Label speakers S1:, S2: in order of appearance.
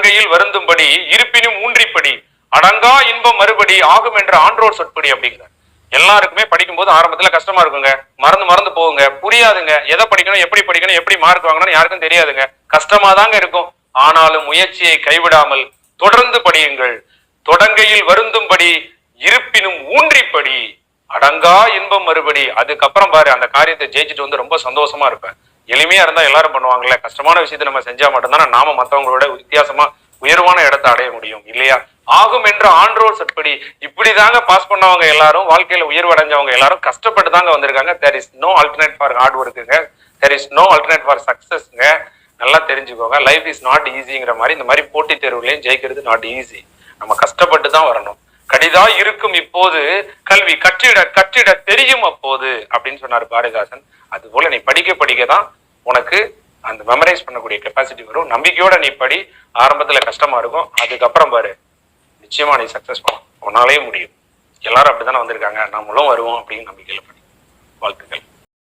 S1: தொடங்கையில் வருந்தும்படி இருப்பினும் ஊன்றிப்படி அடங்கா இன்பம் மறுபடி ஆகும் என்ற ஆன்றோர் சொற்படி அப்படிங்கிறார். எல்லாருக்குமே படிக்கும்போது ஆரம்பத்துல கஷ்டமா இருக்குங்க. மறந்து மறந்து போகுங்க. புரியாதுங்க. எதை படிக்கணும் எப்படி படிக்கணும் எப்படி மார்க் வாங்கணும் யாருக்கும் தெரியாதுங்க. கஷ்டமா தாங்க இருக்கும். ஆனாலும் முயற்சியை கைவிடாமல் தொடர்ந்து படியுங்கள். தொடங்கையில் வருந்தும்படி இருப்பினும் ஊன்றிப்படி அடங்கா இன்பம் மறுபடி. அதுக்கப்புறம் பாரு அந்த காரியத்தை ஜெயிச்சுட்டு வந்து ரொம்ப சந்தோஷமா இருப்பேன். எளிமையா இருந்தா எல்லாரும் பண்ணுவாங்கல்ல. கஷ்டமான விஷயத்தை நம்ம செஞ்சா மட்டும்தானே நாம மத்தவங்களோட வித்தியாசமா உயர்வான இடத்தை அடைய முடியும் இல்லையா? ஆகும் என்ற ஆன்றோர் இப்படி தாங்க பாஸ் பண்ணவங்க எல்லாரும் வாழ்க்கையில உயர்வடைஞ்சவங்க எல்லாரும் கஷ்டப்பட்டு தாங்க வந்திருக்காங்க. There is no alternate for hard ஒர்க்குங்க there is no alternate for சக்சஸ்ங்க நல்லா தெரிஞ்சுக்கோங்க. லைஃப் இஸ் நாட் ஈஸிங்கிற மாதிரி இந்த மாதிரி போட்டித் தேர்வுலையும் ஜெயிக்கிறது நாட் ஈஸி நம்ம கஷ்டப்பட்டு தான் வரணும். கடிதா இருக்கும் இப்போது கல்வி கற்றிட கற்றிட தெரியும் அப்போது அப்படின்னு சொன்னார் பாரதிதாசன். அது போல நீ படிக்க படிக்க தான் உனக்கு அந்த மெமரைஸ் பண்ணக்கூடிய கெப்பாசிட்டி வரும். நம்பிக்கையோட நீ படி ஆரம்பத்துல கஷ்டமா இருக்கும். அதுக்கப்புறம் பாரு. நிச்சயமா நீ சக்சஸ் பண்ணும் உன்னாலேயே முடியும். எல்லாரும் அப்படித்தானே வந்திருக்காங்க. நம்மளும் வருவோம் அப்படின்னு நம்பிக்கையில படி. வாழ்த்துக்கள்.